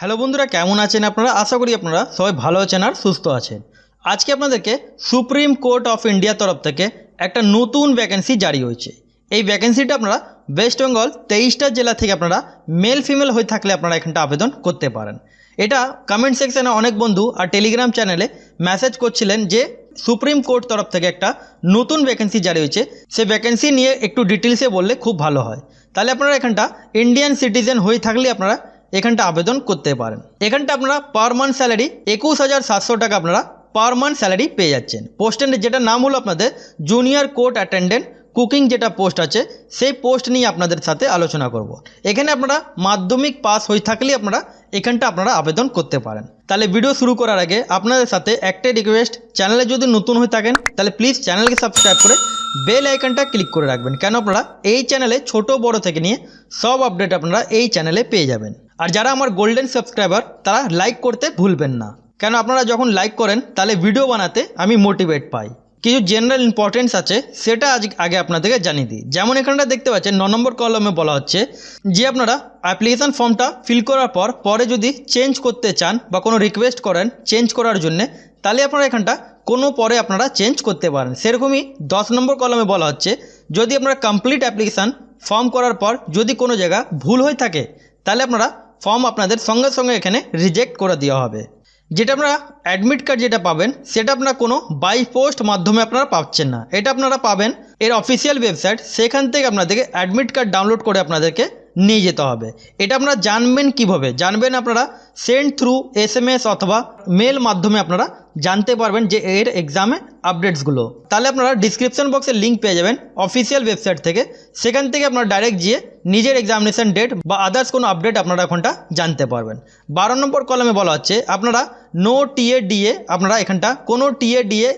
Hello বন্ধুরা, কেমন আছেন আপনারা? আশা করি আপনারা সবাই ভালো আছেন আর সুস্থ আছেন। আজকে আপনাদেরকে সুপ্রিম কোর্ট অফ ইন্ডিয়া তরফ থেকে একটা নতুন ভ্যাকেন্সি জারি হয়েছে। এই ভ্যাকেন্সিটা আপনারা ওয়েস্ট বেঙ্গল তেইশটা জেলা থেকে আপনারা মেল ফিমেল হয়ে থাকলে আপনারা এখানটা আবেদন করতে পারেন। এটা কমেন্ট সেকশানে অনেক বন্ধু আর টেলিগ্রাম চ্যানেলে মেসেজ করছিলেন যে সুপ্রিম কোর্ট তরফ থেকে একটা নতুন ভ্যাকেন্সি জারি হয়েছে। সে ভ্যাকেন্সি নিয়ে একটু ডিটেলসে বললে খুব ভালো হয়। তাহলে আপনারা এখানটা ইন্ডিয়ান সিটিজেন হয়ে থাকলে আপনারা এখানটা আবেদন করতে পারেন। এখানটা আপনারা পার মান্থ স্যালারি একুশ হাজার সাতশো টাকা আপনারা পার মান্থ স্যালারি পেয়ে যাচ্ছেন। পোস্টের যেটা নাম হলো আপনাদের জুনিয়র কোর্ট অ্যাটেন্ডেন্ট কুকিং যেটা পোস্ট আছে, সেই পোস্ট নিয়ে আপনাদের সাথে আলোচনা করব। এখানে আপনারা মাধ্যমিক পাস হয়ে থাকলে আপনারা এখানটা আপনারা আবেদন করতে পারেন। তাহলে ভিডিও শুরু করার আগে আপনাদের সাথে একটাই রিকোয়েস্ট চ্যানেলে যদি নতুন হয়ে থাকেন, তাহলে প্লিজ চ্যানেলকে সাবস্ক্রাইব করে বেল আইকনটা ক্লিক করে রাখবেন। কেন আপনারা এই চ্যানেলে ছোট বড় থেকে নিয়ে সব আপডেট আপনারা এই চ্যানেলে পেয়ে যাবেন। আর যারা আমার গোল্ডেন সাবস্ক্রাইবার তারা লাইক করতে ভুলবেন না। কেন আপনারা যখন লাইক করেন, তাহলে ভিডিও বানাতে আমি মোটিভেট পাই। কিছু জেনারেল ইম্পর্টেন্স আছে, সেটা আজ আগে আপনাদেরকে জানিয়ে দিই। যেমন এখানটা দেখতে পাচ্ছেন, ন নম্বর কলমে বলা হচ্ছে যে আপনারা অ্যাপ্লিকেশান ফর্মটা ফিল করার পর, পরে যদি চেঞ্জ করতে চান বা কোনো রিকোয়েস্ট করেন চেঞ্জ করার জন্যে, তাহলে আপনারা এখানটা কোনো পরে আপনারা চেঞ্জ করতে পারেন। সেরকমই দশ নম্বর কলমে বলা হচ্ছে, যদি আপনারা কমপ্লিট অ্যাপ্লিকেশান ফর্ম করার পর যদি কোনো জায়গা ভুল হয়ে থাকে, তাহলে আপনারা ফর্ম আপনাদের সঙ্গে সঙ্গে এখানে রিজেক্ট করে দেওয়া হবে। যেটা আপনারা অ্যাডমিট কার্ড যেটা পাবেন, সেটা আপনার কোনো বাই পোস্ট মাধ্যমে আপনারা পাচ্ছেন না। এটা আপনারা পাবেন এর অফিসিয়াল ওয়েবসাইট সেখান থেকে আপনাদেরকে অ্যাডমিট কার্ড ডাউনলোড করে আপনাদেরকে নিয়ে যেতে হবে। এটা আপনারা জানবেন কীভাবে? জানবেন আপনারা সেন্ড থ্রু এস অথবা মেল মাধ্যমে আপনারা জানতে পারবেন যে এর এক্সামে আপডেটসগুলো তাহলে আপনারা ডিসক্রিপশন বক্সে লিঙ্ক পেয়ে যাবেন অফিসিয়াল ওয়েবসাইট থেকে। সেখান থেকে আপনারা ডাইরেক্ট গিয়ে নিজের এক্সামিনেশন ডেট বা আদার্স কোনো আপডেট আপনারা এখানটা জানতে পারবেন। বারো নম্বর কলমে বলা হচ্ছে, আপনারা নো টিএ ডিএ আপনারা এখানটা কোনো টিএ ডিএ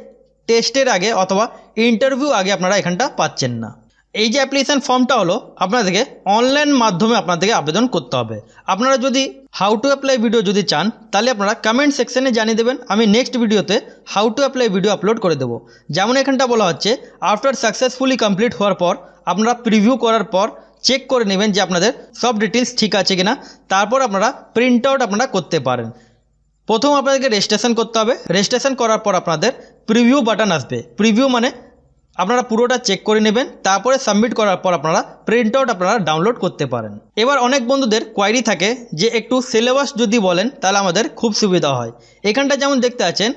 টেস্টের আগে অথবা ইন্টারভিউ আগে আপনারা এখানটা পাচ্ছেন না। এই যে অ্যাপ্লিকেশান ফর্মটা হলো, আপনাদেরকে অনলাইন মাধ্যমে আপনাদেরকে আবেদন করতে হবে। আপনারা যদি হাউ টু অ্যাপ্লাই ভিডিও যদি চান, তাহলে আপনারা কমেন্ট সেকশনে জানিয়ে দেবেন, আমি নেক্সট ভিডিওতে how to apply video upload করে দেবো। যেমন এখানটা বলা হচ্ছে আফটার সাকসেসফুলি কমপ্লিট হওয়ার পর, আপনারা প্রিভিউ করার পর চেক করে নেবেন যে আপনাদের সব ডিটেলস ঠিক আছে কিনা। তারপর আপনারা প্রিন্ট আউট আপনারা করতে পারেন। প্রথম আপনাদেরকে রেজিস্ট্রেশন করতে হবে। রেজিস্ট্রেশন করার পর আপনাদের প্রিভিউ বাটন আসবে। প্রিভিউ মানে আপনারা পুরোটা চেক করে নেবেন, তারপরে সাবমিট করার পর আপনারা প্রিন্ট আউট আপনারা ডাউনলোড করতে পারেন। এবার অনেক বন্ধুদের কোয়ারি থাকে যে একটু সিলেবাস যদি বলেন, তাহলে আমাদের খুব সুবিধা হয়। এখানটা যেমন দেখতে আছেন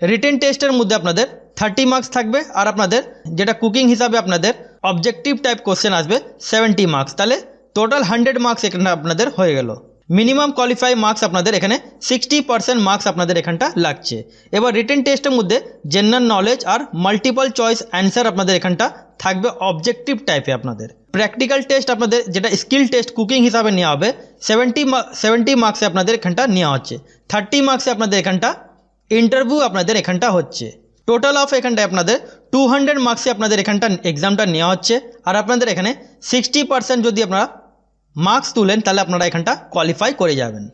রিটেন টেস্টের মধ্যে আপনাদের থার্টি মার্কস থাকবে, আর আপনাদের যেটা কুকিং হিসাবে আপনাদের অবজেক্টিভ টাইপ কোশ্চেন আসবে সেভেন্টি মার্কস তাহলে টোটাল হান্ড্রেড মার্কস এখানে আপনাদের হয়ে গেল। মিনিমাম কোয়ালিফাই মার্কস আপনাদের এখানে সিক্সটি পার্সেন্ট মার্কস আপনাদের এখানটা লাগছে। এবার রিটেন টেস্টের মধ্যে জেনারেল নলেজ আর মাল্টিপল চয়েস অ্যান্সার আপনাদের এখানটা থাকবে অবজেক্টিভ টাইপে আপনাদের। প্র্যাকটিক্যাল টেস্ট আপনাদের যেটা স্কিল টেস্ট কুকিং হিসাবে নেওয়া হবে সেভেন্টি সেভেন্টি মার্কসে আপনাদের এখানটা নেওয়া হচ্ছে। থার্টি মার্কসে আপনাদের এখানটা ইন্টারভিউ আপনাদের এখানটা হচ্ছে। টোটাল অফ এখানটায় আপনাদের টু হান্ড্রেড মার্কসে আপনাদের এখানটা এক্সামটা নেওয়া হচ্ছে। আর আপনাদের এখানে সিক্সটি পার্সেন্ট যদি আপনারা মার্কস তুলেন, তাহলে আপনারা এখানটা কোয়ালিফাই করে যাবেন।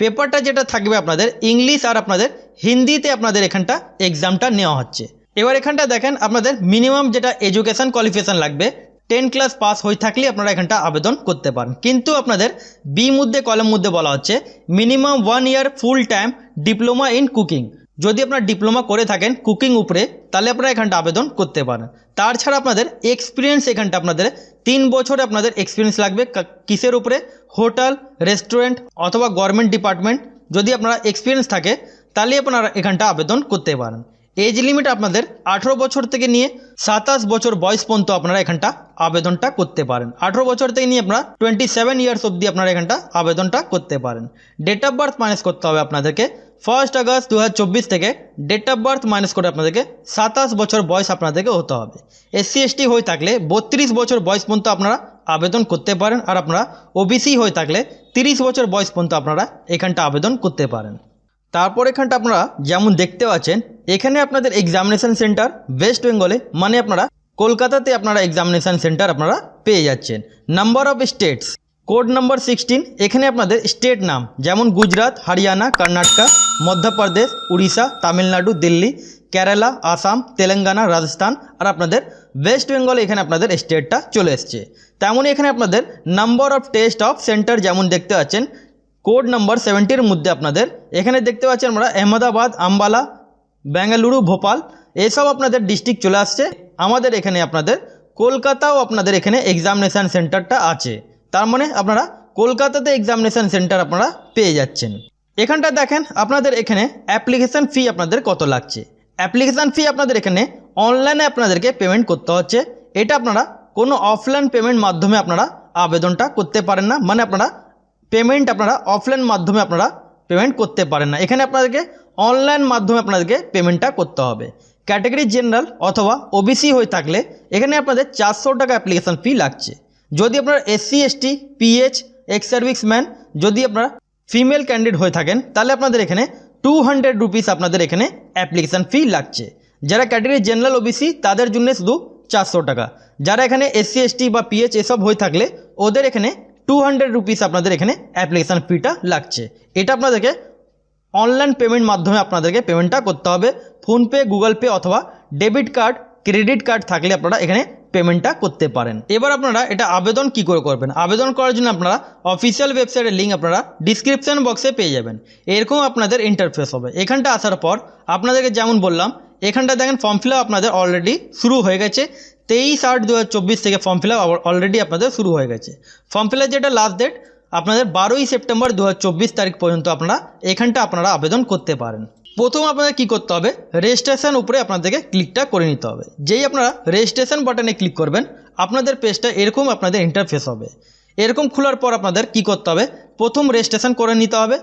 পেপারটা যেটা থাকবে আপনাদের ইংলিশ আর আপনাদের হিন্দিতে আপনাদের এখানটা এক্সামটা নেওয়া হচ্ছে। এবার এখানটা দেখেন, আপনাদের মিনিমাম যেটা এডুকেশান কোয়ালিফিকেশান লাগবে টেন ক্লাস পাস হয়ে থাকলে আপনারা এখানটা আবেদন করতে পারেন। কিন্তু আপনাদের বি মধ্যে কলম মধ্যে বলা হচ্ছে minimum one year full time diploma in cooking যদি আপনার ডিপ্লোমা করে থাকেন কুকিং উপরে, তাহলে আপনারা এখানটা আবেদন করতে পারেন। তাছাড়া আপনাদের এক্সপিরিয়েন্স এখানটা আপনাদের, তিন বছরে আপনাদের এক্সপিরিয়েন্স লাগবে কিসের উপরে? হোটেল রেস্টুরেন্ট অথবা গভর্নমেন্ট ডিপার্টমেন্ট যদি আপনারা এক্সপিরিয়েন্স থাকে তাহলে আপনারা এখানটা আবেদন করতে পারেন। এজ লিমিট আপনাদের আঠেরো বছর থেকে নিয়ে সাতাশ বছর বয়স পর্যন্ত আপনারা এখানটা আবেদনটা করতে পারেন। আঠেরো বছর থেকে নিয়ে আপনারা টোয়েন্টি সেভেন ইয়ার্স অবধি আপনারা এখানটা আবেদনটা করতে পারেন। ডেট অফ বার্থ মাইনাস করতে হবে আপনাদেরকে। ফার্স্ট আগস্ট দু হাজার চব্বিশ থেকে ডেট অফ বার্থ মাইনাস করে আপনাদেরকে সাতাশ বছর বয়স আপনাদেরকে হতে হবে। এসসি এসটি হয়ে থাকলে বত্রিশ বছর বয়স পর্যন্ত আপনারা আবেদন করতে পারেন। আর আপনারা ওবিসি হয়ে থাকলে তিরিশ বছর বয়স পর্যন্ত আপনারা এখানটা আবেদন করতে পারেন। তারপর এখানটা আপনারা যেমন দেখতে পাচ্ছেন, এখানে আপনাদের এক্সামিনেশন সেন্টার ওয়েস্ট বেঙ্গলে মানে আপনারা কলকাতাতে আপনারা এক্সামিনেশন সেন্টার আপনারা পেয়ে যাচ্ছেন। Number of states code number sixteen এখানে আপনাদের স্টেট নাম, যেমন গুজরাট, হরিয়ানা, কর্ণাটকা, মধ্যপ্রদেশ, উড়িষ্যা, তামিলনাড়ু, দিল্লি, কেরালা, আসাম, তেলেঙ্গানা, রাজস্থান, আর আপনাদের ওয়েস্ট বেঙ্গল এখানে আপনাদের স্টেটটা চলে এসছে। তেমনই এখানে আপনাদের number of test of centre যেমন দেখতে পাচ্ছেন কোড নাম্বার সেভেন্টির মধ্যে আপনাদের, এখানে দেখতে পাচ্ছেন আমরা আহমেদাবাদ, আম্বালা, বেঙ্গালুরু, ভোপাল, এসব আপনাদের ডিস্ট্রিক্ট চলে আসছে। আমাদের এখানে আপনাদের কলকাতাও আপনাদের এখানে এক্সামিনেশান সেন্টারটা আছে। তার মানে আপনারা কলকাতাতে এক্সামিনেশান সেন্টার আপনারা পেয়ে যাচ্ছেন। এখানটা দেখেন, আপনাদের এখানে অ্যাপ্লিকেশান ফি আপনাদের কত লাগছে। অ্যাপ্লিকেশান ফি আপনাদের এখানে অনলাইনে আপনাদেরকে পেমেন্ট করতে হচ্ছে। এটা আপনারা কোনো অফলাইন পেমেন্ট মাধ্যমে আপনারা আবেদনটা করতে পারেন না। মানে আপনারা পেমেন্ট আপনারা অফলাইন মাধ্যমে আপনারা পেমেন্ট করতে পারেন না। এখানে আপনাদেরকে অনলাইন মাধ্যমে আপনাদেরকে পেমেন্টটা করতে হবে। ক্যাটাগরি জেনারেল অথবা ওবিসি হয়ে থাকলে এখানে আপনাদের চারশো টাকা অ্যাপ্লিকেশান ফি লাগছে। যদি আপনারা SC ST PH ex serviceman যদি আপনারা ফিমেল ক্যান্ডিডেট হয়ে থাকেন, তাহলে আপনাদের এখানে টু হান্ড্রেড রুপিস আপনাদের এখানে অ্যাপ্লিকেশান ফি লাগছে। যারা ক্যাটাগরি জেনারেল ওবিসি তাদের জন্য শুধু চারশো টাকা। যারা এখানে এসসি এসটি বা পিএইচ এসব হয়ে থাকলে ওদের এখানে টু হান্ড্রেড রুপিস আপনাদের এখানে অ্যাপ্লিকেশান ফিটা লাগছে। এটা আপনাদেরকে অনলাইন পেমেন্ট মাধ্যমে আপনাদেরকে পেমেন্টটা করতে হবে। ফোনপে গুগল পে অথবা ডেবিট কার্ড ক্রেডিট কার্ড থাকলে আপনারা এখানে পেমেন্টটা করতে পারেন। এবার আপনারা এটা আবেদন কি করে করবেন? আবেদন করার জন্য আপনারা অফিসিয়াল ওয়েবসাইটের লিঙ্ক আপনারা ডিসক্রিপশন বক্সে পেয়ে যাবেন। এরকম আপনাদের ইন্টারফেস হবে। এখানটা আসার পর আপনাদেরকে যেমন বললাম, এখানটা দেখেন ফর্ম ফিল আপনাদের অলরেডি শুরু হয়ে গেছে। তেইশ আট দু থেকে ফর্ম ফিল আপ অলরেডি আপনাদের শুরু হয়ে গেছে। ফর্ম ফিল যেটা লাস্ট ডেট আপনাদের বারোই সেপ্টেম্বর দু হাজার চব্বিশ তারিখ পর্যন্ত আপনারা এখানটা আপনারা আবেদন করতে পারেন। প্রথম আপনাদের কি করতে হবে? রেজিস্ট্রেশন উপরে আপনাদেরকে ক্লিকটা করে নিতে হবে। যেই আপনারা রেজিস্ট্রেশন বাটনে ক্লিক করবেন, আপনাদের পেজটা এরকম আপনাদের ইন্টারফেস হবে। এরকম খোলার পর আপনাদের কি করতে হবে? প্রথম রেজিস্ট্রেশন করে নিতে হবে।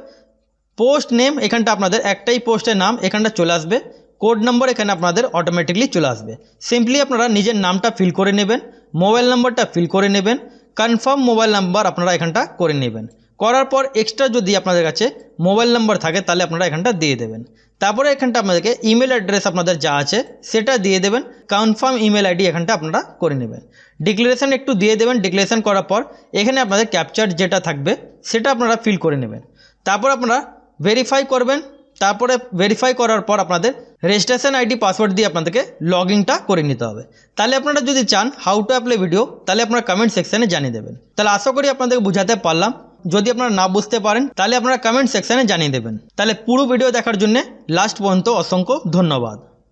পোস্ট নেম এখানটা আপনাদের একটাই পোস্টের নাম, এখানটা চলে আসবে। কোড নম্বর এখানে আপনাদের অটোমেটিকলি চলে আসবে। সিম্পলি আপনারা নিজের নামটা ফিল করে নেবেন মোবাইল নাম্বারটা ফিল করে নেবেন কনফার্ম মোবাইল নাম্বার আপনারা এখানটা করে নেবেন। করার পর এক্সট্রা যদি আপনাদের কাছে মোবাইল নাম্বার থাকে, তাহলে আপনারা এখানটা দিয়ে দেবেন। তারপরে এখানটা আপনাদেরকে ইমেল অ্যাড্রেস আপনাদের যা আছে, সেটা দিয়ে দেবেন কনফার্ম ইমেল আইডি এখানটা আপনারা করে নেবেন। ডিক্লারেশন একটু দিয়ে দেবেন ডিক্লারেশন করার পর এখানে আপনাদের ক্যাপচার যেটা থাকবে, সেটা আপনারা ফিল করে নেবেন। তারপর আপনারা ভেরিফাই করবেন, তারপরে ভেরিফাই করার পর আপনাদের রেজিস্ট্রেশন আইডি, পাসওয়ার্ড দিয়ে আপনাদেরকে লগ ইনটা করে নিতে হবে। তাহলে আপনারা যদি চান হাউ টু অ্যাপ্লাই ভিডিও তাহলে আপনারা কমেন্ট সেকশানে জানিয়ে দেবেন। তাহলে আশা করি আপনাদেরকে বুঝাতে পারলাম। যদি আপনারা না বুঝতে পারেন, তাহলে আপনারা কমেন্ট সেকশানে জানিয়ে দেবেন। তাহলে পুরো ভিডিও দেখার জন্য লাস্ট পর্যন্ত অসংখ্য ধন্যবাদ।